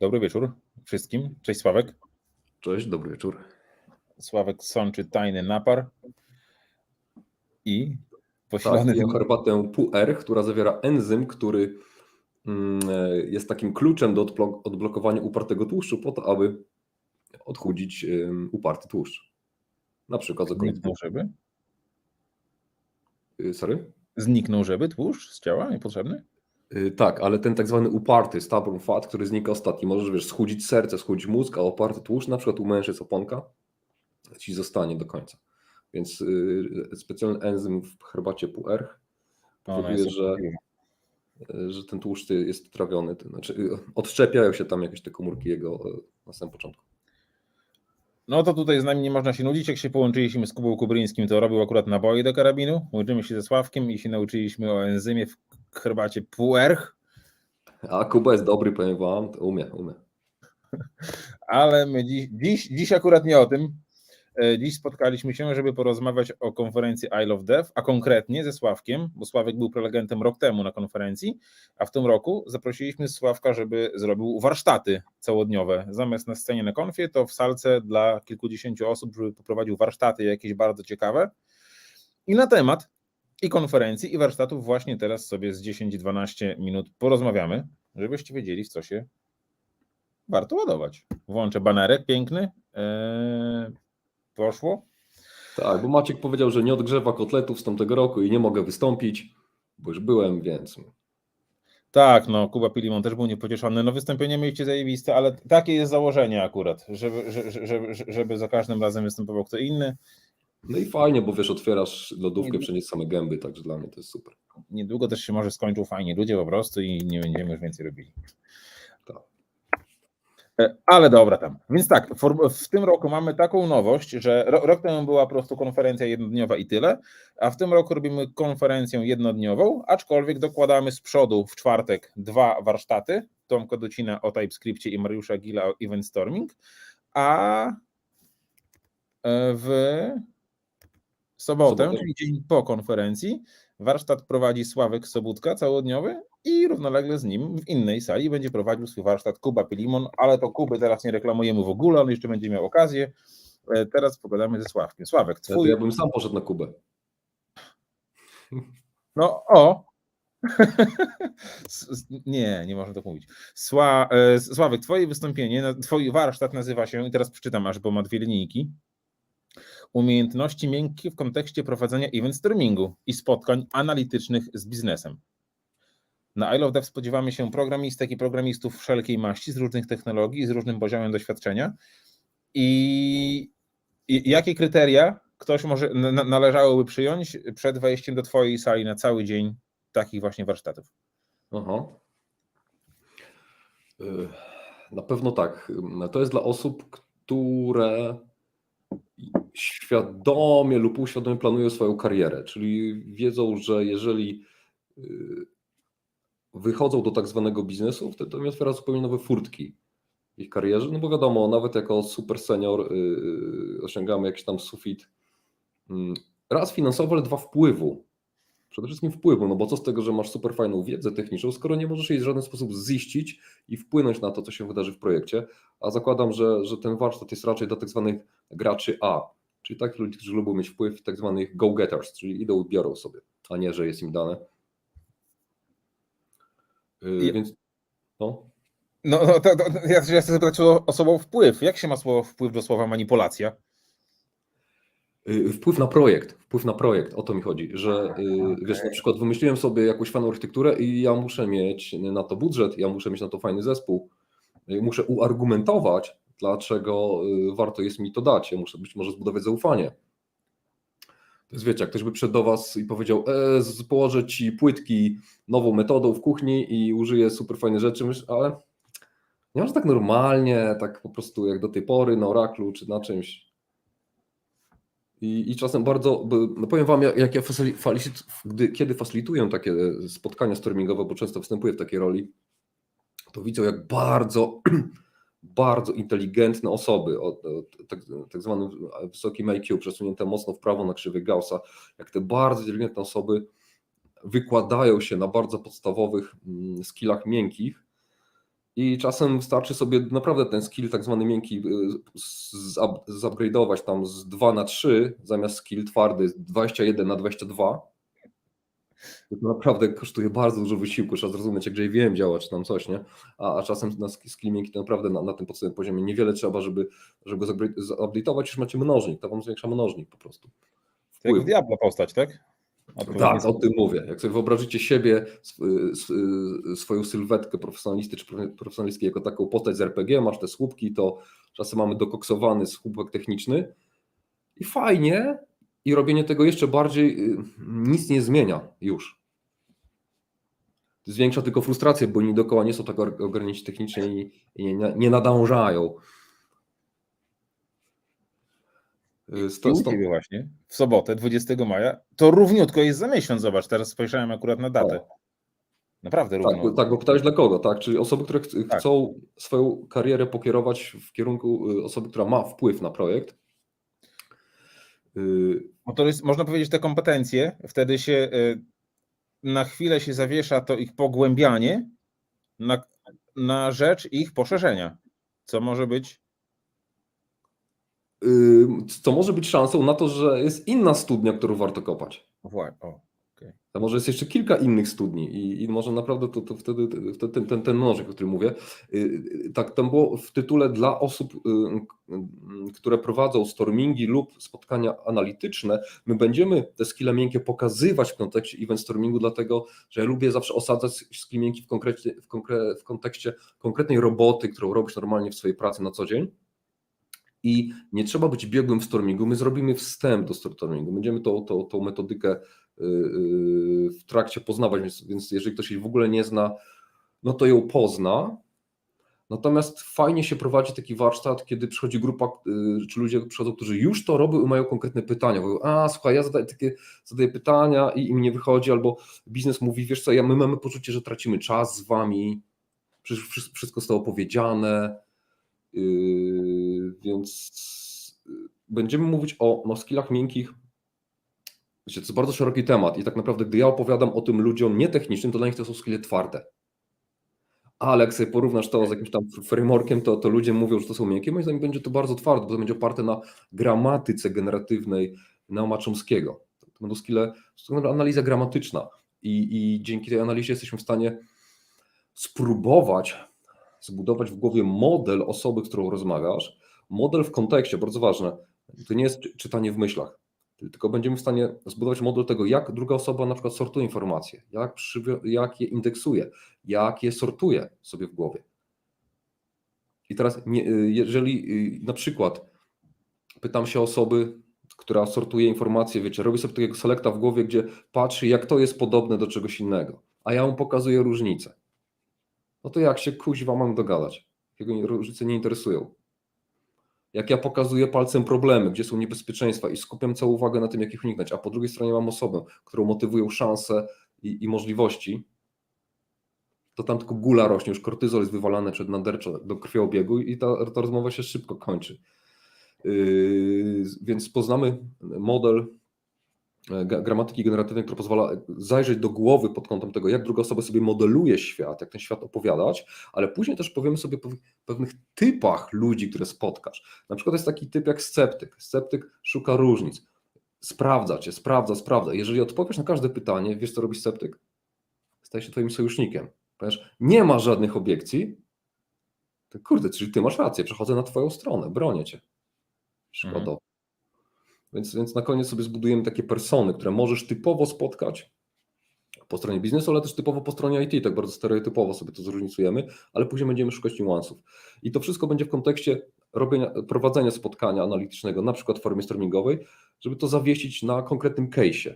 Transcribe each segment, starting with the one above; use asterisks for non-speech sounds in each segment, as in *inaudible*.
Dobry wieczór wszystkim. Cześć Sławek. Cześć, dobry wieczór. Sławek sączy tajny napar i Tak, piję tym... herbatę Puer, która zawiera enzym, który mm, e, jest takim kluczem do odblo- odblokowania upartego tłuszczu po to, aby odchudzić uparty tłuszcz. Na przykład z okolic... Zniknął żeby? Y, Sorry? Zniknął żeby tłuszcz z ciała niepotrzebny? Y, Tak, ale ten tak zwany uparty stubborn fat, który znika ostatni, możesz wiesz, schudzić serce, schudzić mózg, a oparty tłuszcz, na przykład u mężczyzn oponka, ci zostanie do końca. Więc y, specjalny enzym w herbacie Puer Ona powoduje, że y, że ten tłuszcz jest trawiony, to znaczy y, odszczepiają się tam jakieś te komórki jego na samym początku. No to tutaj z nami nie można się nudzić. Jak się połączyliśmy z Kubą Kubryńskim, to robił akurat naboje do karabinu. Łączymy się ze Sławkiem i się nauczyliśmy o enzymie w herbacie puerch, A Kuba jest dobry, powiem wam, to umie, umie. *laughs* ale my dziś, dziś, dziś akurat nie o tym. E, Dziś spotkaliśmy się, żeby porozmawiać o konferencji I Love Dev, a konkretnie ze Sławkiem, bo Sławek był prelegentem rok temu na konferencji, a w tym roku zaprosiliśmy Sławka, żeby zrobił warsztaty całodniowe. Zamiast na scenie na konfie, to w salce dla kilkudziesięciu osób, żeby poprowadził warsztaty jakieś bardzo ciekawe. I na temat i konferencji, i warsztatów właśnie teraz sobie z 10-12 minut porozmawiamy, żebyście wiedzieli, w co się warto ładować. Włączę banerek piękny. Eee, poszło. Tak, bo Maciek powiedział, że nie odgrzewa kotletów z tamtego roku i nie mogę wystąpić, bo już byłem, więc Tak, no Kuba Pilimon też był niepocieszony. No wystąpienie mieliście zajebiste, ale takie jest założenie akurat, żeby, żeby, żeby, żeby za każdym razem występował kto inny. No i fajnie, bo wiesz, otwierasz lodówkę, przenieść same gęby, także dla mnie to jest super. Niedługo też się może skończył fajnie ludzie po prostu i nie będziemy już więcej robili. Tak. E, Ale dobra tam. Więc tak, w tym roku mamy taką nowość, że ro- rok temu była po prostu konferencja jednodniowa i tyle, a w tym roku robimy konferencję jednodniową, aczkolwiek dokładamy z przodu w czwartek dwa warsztaty, Tomka Docina o TypeScriptie i Mariusza Gila o Event Storming, a e, w sobotę, Sobotę. czyli dzień po konferencji, warsztat prowadzi Sławek Sobudka całodniowy i równolegle z nim w innej sali będzie prowadził swój warsztat Kuba Pilimon, ale to Kuby teraz nie reklamujemy w ogóle, on jeszcze będzie miał okazję. E, Teraz pogadamy ze Sławkiem. Sławek, Ja, to twój... ja bym sam poszedł na Kubę. No o! *laughs* S- s- nie, nie można tak mówić. Sła, e, Sławek, twoje wystąpienie, na- twój warsztat nazywa się, i teraz przeczytam aż, bo ma dwie linijki, Umiejętności miękkie w kontekście prowadzenia event streamingu i spotkań analitycznych z biznesem. Na I Love Dev spodziewamy się programistek i programistów wszelkiej maści, z różnych technologii, z różnym poziomem doświadczenia. I, i jakie kryteria ktoś może na, na- należałoby przyjąć przed wejściem do Twojej sali na cały dzień takich właśnie warsztatów? Aha. Y, Na pewno tak. To jest dla osób, które świadomie lub uświadomie planują swoją karierę, czyli wiedzą, że jeżeli y, wychodzą do tak zwanego biznesu, wtedy to mi otwiera zupełnie nowe furtki w ich karierze, no bo wiadomo, nawet jako super senior y, osiągamy jakiś tam sufit mm, raz finansowy, ale dwa wpływu. Przede wszystkim wpływu, no bo co z tego, że masz super fajną wiedzę techniczną, skoro nie możesz jej w żaden sposób ziścić i wpłynąć na to, co się wydarzy w projekcie, a zakładam, że, że ten warsztat jest raczej dla tak zwanych graczy A, czyli takich ludzi, którzy lubią mieć wpływ, tak zwanych go-getters, czyli idą i biorą sobie, a nie, że jest im dane. Yy, Ja- Więc no, No, no to, to, ja chcę zapytać o, o słowo wpływ. Jak się ma słowo wpływ do słowa manipulacja? Yy, Wpływ na projekt, wpływ na projekt, o to mi chodzi, że yy, wiesz, na przykład wymyśliłem sobie jakąś fajną architekturę i ja muszę mieć na to budżet, ja muszę mieć na to fajny zespół, yy, muszę uargumentować, dlaczego yy, warto jest mi to dać, ja muszę być może zbudować zaufanie. To jest wiecie, jak ktoś by przyszedł do was i powiedział, e, położę ci płytki nową metodą w kuchni i użyję super fajne rzeczy, ale nie może tak normalnie, tak po prostu jak do tej pory na oraklu czy na czymś. I, I czasem bardzo, no powiem Wam, jak ja gdy, kiedy facilituję takie spotkania streamingowe, bo często występuję w takiej roli, to widzę, jak bardzo, *clears throat* bardzo inteligentne osoby, o, tak, tak zwanym wysokim IQ, przesunięte mocno w prawo na krzywy Gaussa, jak te bardzo inteligentne osoby wykładają się na bardzo podstawowych mm, skillach miękkich I czasem wystarczy sobie naprawdę ten skill tak zwany miękki y, zupgrade'ować tam z 2 na 3 zamiast skill twardy z 21 na 22. To naprawdę kosztuje bardzo dużo wysiłku, trzeba zrozumieć jak JVM działa czy tam coś, nie? A, a czasem na sk- skill miękki to naprawdę na, na tym podstawowym poziomie niewiele trzeba, żeby, żeby go już macie mnożnik, to wam zwiększa mnożnik po prostu. To jak Wpływ. Diablo postać, tak? Tak, o tym mówię. Jak sobie wyobrażycie siebie, sw- sw- swoją sylwetkę profesjonalisty czy profe- profesjonalistki jako taką postać z RPG, masz te słupki, to czasem mamy dokoksowany słupek techniczny i fajnie i robienie tego jeszcze bardziej y, nic nie zmienia już. Zwiększa tylko frustrację, bo oni dookoła nie są tak ogarnięci technicznie i, nie, nie nadążają. Y, sto- sto- właśnie w sobotę, 20 maja, to równiutko jest za miesiąc, zobacz, teraz spojrzałem akurat na datę. Naprawdę Tak, równo. bo, tak, bo pytałeś dla kogo, tak? Czyli osoby, które ch- Tak. chcą swoją karierę pokierować w kierunku y, osoby, która ma wpływ na projekt. Y, Bo to jest, można powiedzieć, te kompetencje, wtedy się y, na chwilę się zawiesza to ich pogłębianie na, na rzecz ich poszerzenia, co może być? y, Co może być szansą na to, że jest inna studnia, którą warto kopać. Wła- o, A może jest jeszcze kilka innych studni i, i może naprawdę to, to wtedy wtedy ten, ten, ten mnożek, o którym mówię. y, y, Tak, tam było w tytule dla osób, y, y, które prowadzą stormingi lub spotkania analityczne. My będziemy te skille miękkie pokazywać w kontekście event stormingu, dlatego że ja lubię zawsze osadzać skill miękki w, konkrecie, w, konkre, w kontekście konkretnej roboty, którą robisz normalnie w swojej pracy na co dzień. I nie trzeba być biegłym w stormingu. My zrobimy wstęp do stormingu. Będziemy tą, tą, tą metodykę w trakcie poznawać, więc, więc jeżeli ktoś jej w ogóle nie zna, no to ją pozna. Natomiast fajnie się prowadzi taki warsztat, kiedy przychodzi grupa, y, czy ludzie przychodzą, którzy już to robią i mają konkretne pytania. Mówią, a słuchaj, ja zadaję takie zadaję pytania i, i mi nie wychodzi, albo biznes mówi, wiesz co, ja, my mamy poczucie, że tracimy czas z wami, przecież wszy- wszystko zostało powiedziane, Yy, więc będziemy mówić o no, skillach miękkich. Wiecie, to jest bardzo szeroki temat i tak naprawdę, gdy ja opowiadam o tym ludziom nietechnicznym, to dla nich to są skille twarde. Ale jak sobie porównasz to z jakimś tam frameworkiem, to, to ludzie mówią, że to są miękkie. Moim zdaniem będzie to bardzo twarde, bo to będzie oparte na gramatyce generatywnej Neoma Chomskiego. To będą skille, to analiza gramatyczna i, i dzięki tej analizie jesteśmy w stanie spróbować zbudować w głowie model osoby, z którą rozmawiasz, model w kontekście, bardzo ważne. To nie jest czy- czytanie w myślach, tylko będziemy w stanie zbudować model tego, jak druga osoba na przykład sortuje informacje, jak, jak je indeksuje, jak je sortuje sobie w głowie. I teraz, nie, y, jeżeli y, na przykład pytam się osoby, która sortuje informacje, wiecie, robi sobie takiego selekta w głowie, gdzie patrzy, jak to jest podobne do czegoś innego, a ja mu pokazuję różnice no to jak się kuźwa mam dogadać? Jego różnice nie interesują. Jak ja pokazuję palcem problemy, gdzie są niebezpieczeństwa i skupiam całą uwagę na tym, jak ich uniknąć, a po drugiej stronie mam osobę, którą motywują szanse i, i możliwości, to tam tylko gula rośnie, już kortyzol jest wywalany przed naderczo do krwiobiegu i ta, ta rozmowa się szybko kończy. Yy, więc poznamy model gramatyki generatywnej, która pozwala zajrzeć do głowy pod kątem tego, jak druga osoba sobie modeluje świat, jak ten świat opowiadać, ale później też powiemy sobie o pewnych typach ludzi, które spotkasz. Na przykład jest taki typ jak sceptyk. Sceptyk szuka różnic. Sprawdza cię, sprawdza, sprawdza. Jeżeli odpowiesz na każde pytanie, wiesz co robi sceptyk? Staje się twoim sojusznikiem. Ponieważ nie ma żadnych obiekcji, to kurde, czyli ty masz rację, przechodzę na twoją stronę, bronię cię. Przykładowo. Więc, więc na koniec sobie zbudujemy takie persony, które możesz typowo spotkać po stronie biznesu, ale też typowo po stronie IT, tak bardzo stereotypowo sobie to zróżnicujemy, ale później będziemy szukać niuansów. I to wszystko będzie w kontekście robienia, prowadzenia spotkania analitycznego, na przykład w formie streamingowej, żeby to zawiesić na konkretnym case'ie.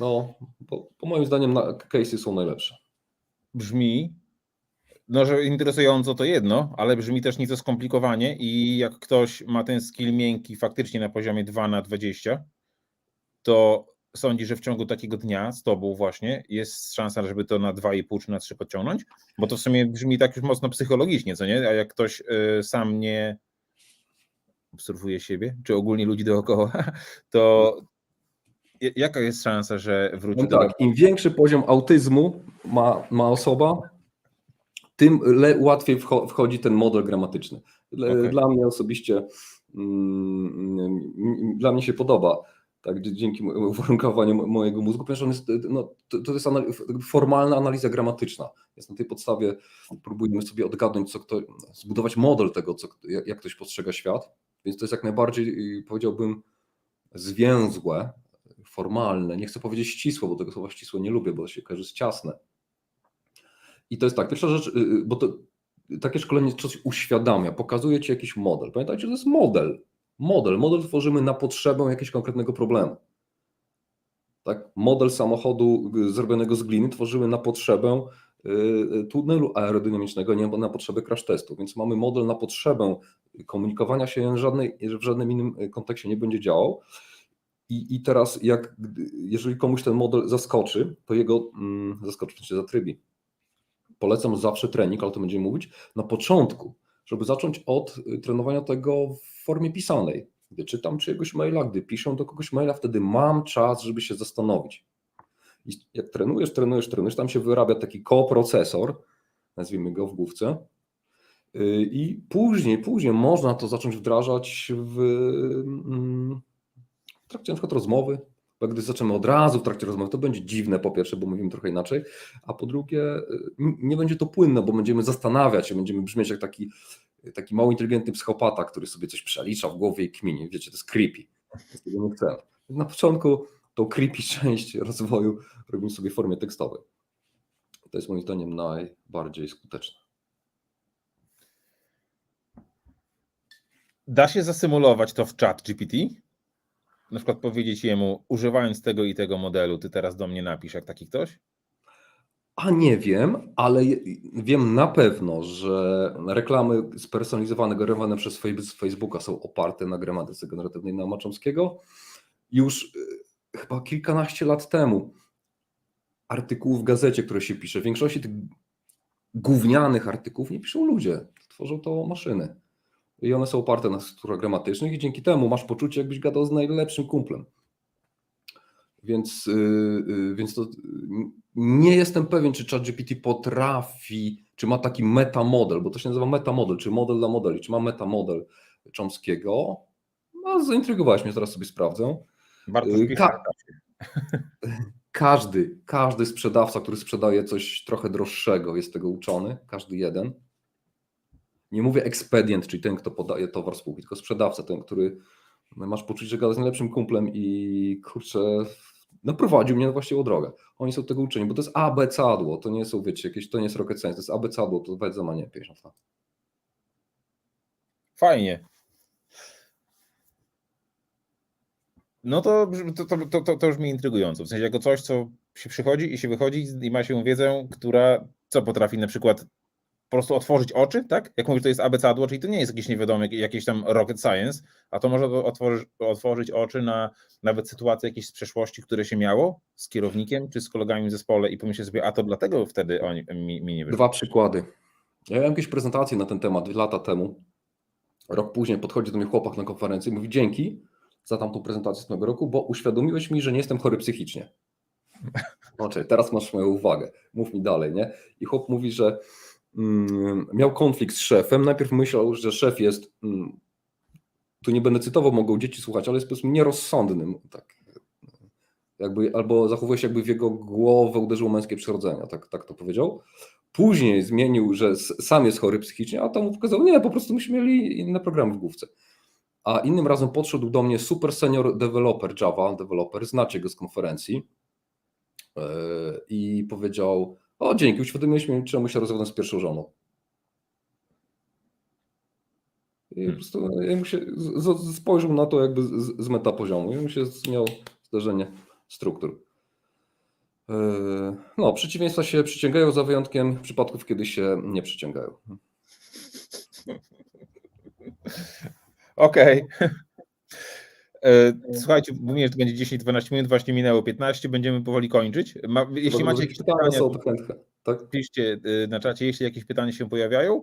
No, bo, bo moim zdaniem na, case'y są najlepsze. brzmi, no że interesująco to jedno, ale brzmi też nieco skomplikowanie i jak ktoś ma ten skill miękki faktycznie na poziomie 2 na 20, to sądzi, że w ciągu takiego dnia z tobą właśnie jest szansa, żeby to na 2,5 czy na 3 podciągnąć? Bo to w sumie brzmi tak już mocno psychologicznie, co nie? A jak ktoś y, sam nie obserwuje siebie, czy ogólnie ludzi dookoła, *laughs* to jaka jest szansa, że wróci No do tak, im większy poziom autyzmu ma, ma osoba, tym łatwiej wcho, wchodzi ten model gramatyczny. Le, Okej. Dla mnie osobiście, mm, mm, dla mnie się podoba, tak, dzięki uwarunkowaniu mo- mojego mózgu, ponieważ on jest, no, to, to jest formalna analiza gramatyczna. Więc na tej podstawie próbujemy sobie odgadnąć, co kto, zbudować model tego, co, jak, jak ktoś postrzega świat. Więc to jest jak najbardziej, y, powiedziałbym, zwięzłe, formalne. Nie chcę powiedzieć ścisłe, bo tego słowa ścisłe nie lubię, bo się kojarzy z ciasne. I to jest tak, pierwsza rzecz, y, y, bo to takie szkolenie coś uświadamia, pokazuje ci jakiś model. Pamiętajcie, że to jest model. Model. Model tworzymy na potrzebę jakiegoś konkretnego problemu. Tak? Model samochodu y, zrobionego z gliny tworzymy na potrzebę tunelu aerodynamicznego, nie na potrzebę crash testu. Więc mamy model na potrzebę komunikowania się żadnej, w żadnym innym kontekście nie będzie działał. I, I teraz, jak, jeżeli komuś ten model zaskoczy, to jego mm, zaskoczy, się zatrybi. Polecam zawsze trening, ale to będziemy mówić na początku, żeby zacząć od y, trenowania tego w formie pisanej. Gdy czytam czyjegoś maila, gdy piszę do kogoś maila, wtedy mam czas, żeby się zastanowić. I jak trenujesz, trenujesz, trenujesz, tam się wyrabia taki koprocesor, nazwijmy go w główce, y, i później, później można to zacząć wdrażać w, mm, w trakcie na przykład rozmowy, bo gdy zaczniemy od razu w trakcie rozmowy, to będzie dziwne po pierwsze, bo mówimy trochę inaczej, a po drugie y, nie będzie to płynne, bo będziemy zastanawiać się, będziemy brzmieć jak taki, taki mało inteligentny psychopata, który sobie coś przelicza w głowie i kminie. Wiecie, to jest creepy. Tego nie chcę. Na początku tą creepy *laughs* część rozwoju robimy sobie w formie tekstowej. To jest moim zdaniem najbardziej skuteczne. Da się zasymulować to w chat GPT? Na przykład powiedzieć jemu, używając tego i tego modelu, ty teraz do mnie napisz, jak taki ktoś? A nie wiem, ale wiem na pewno, że reklamy spersonalizowane, generowane przez Face- Facebooka są oparte na gramatyce generatywnej na Chomskiego. Już y, chyba kilkanaście lat temu artykułów w gazecie, które się pisze, w większości tych gównianych artykułów nie piszą ludzie, tworzą to maszyny. I one są oparte na strukturach gramatycznych i dzięki temu masz poczucie, jakbyś gadał z najlepszym kumplem. Więc, yy, yy, więc to, nie jestem pewien, czy ChatGPT potrafi, czy ma taki metamodel, bo to się nazywa metamodel, czy model dla modeli, czy ma metamodel Chomskiego. No, zaintrygowałeś mnie, zaraz sobie sprawdzę. Wpisać. ka- *laughs* Każdy, każdy sprzedawca, który sprzedaje coś trochę droższego, jest tego uczony, każdy jeden. Nie mówię ekspedient, czyli ten, kto podaje towar spółki, tylko sprzedawca, ten, który masz poczucie, że gada z najlepszym kumplem i kurczę, naprowadził mnie na właściwą drogę. Oni są tego uczeni, bo to jest abecadło, to nie są, wiecie, jakieś, to nie jest rocket science, to jest abecadło, to wiedza ma nie 50 lat. Fajnie. No to, to, to, to, to, to brzmi intrygująco. W sensie jako coś, co się przychodzi i się wychodzi i ma się wiedzę, która co potrafi na przykład po prostu otworzyć oczy, tak? Jak mówisz, to jest abecadło, czyli to nie jest jakiś niewiadomy, jakieś tam rocket science, a to może otworzyć, otworzyć oczy na nawet sytuacje jakieś z przeszłości, które się miało z kierownikiem czy z kolegami w zespole i pomyśleć sobie, a to dlatego wtedy oni, mi, mi nie wyszło. Dwa przykłady. Ja miałem jakieś prezentacje na ten temat lata temu. Rok później podchodzi do mnie chłopak na konferencji i mówi dzięki za tamtą prezentację z tego roku, bo uświadomiłeś mi, że nie jestem chory psychicznie. *laughs* Znaczy, teraz masz moją uwagę. Mów mi dalej, nie? I chłop mówi, że miał konflikt z szefem. Najpierw myślał, że szef jest, mm, tu nie będę cytował, mogą dzieci słuchać, ale jest powiedzmy nierozsądnym. Tak, jakby, albo zachowuje się jakby w jego głowę uderzyło męskie przyrodzenie, tak, tak to powiedział. Później zmienił, że sam jest chory psychicznie, a tam mu pokazał, nie, po prostu myśmy mieli inne programy w główce. A innym razem podszedł do mnie super senior developer Java, developer, znacie go z konferencji yy, i powiedział, o dzięki, uświadomiłeś mi, czemu się rozwiodłem z pierwszą żoną. I po prostu ja mu się z, z, spojrzał na to jakby z, z metapoziomu i mu się miał zderzenie struktur. Yy, No, przeciwieństwa się przyciągają za wyjątkiem przypadków, kiedy się nie przyciągają. *laughs* Okej. E, Słuchajcie, mówię, że to będzie 10-12 minut, właśnie minęło 15, będziemy powoli kończyć. Ma, jeśli macie jakieś pytania są, to chętnie. Tak? piszcie y, na czacie, jeśli jakieś pytania się pojawiają,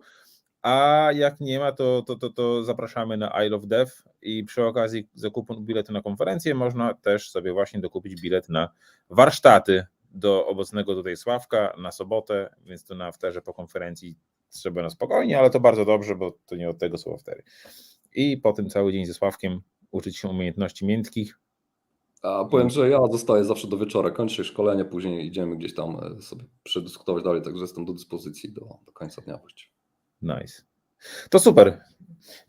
a jak nie ma, to, to, to, to zapraszamy na Isle of Dev i przy okazji zakupu biletu na konferencję można też sobie właśnie dokupić bilet na warsztaty do obecnego tutaj Sławka na sobotę, więc to na afterze po konferencji trzeba na spokojnie, ale to bardzo dobrze, bo to nie od tego są aftery. I potem cały dzień ze Sławkiem uczyć się umiejętności miękkich. A powiem, że ja zostaję zawsze do wieczora, kończę szkolenie, później idziemy gdzieś tam e, sobie przedyskutować dalej, także jestem do dyspozycji do, do końca dnia właściwie. Nice. To super.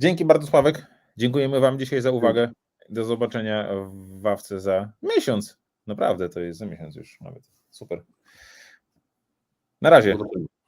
Dzięki bardzo Sławek. Dziękujemy Wam dzisiaj za uwagę. Do zobaczenia w Wawce za miesiąc. Naprawdę, to jest za miesiąc już nawet. Super. Na razie.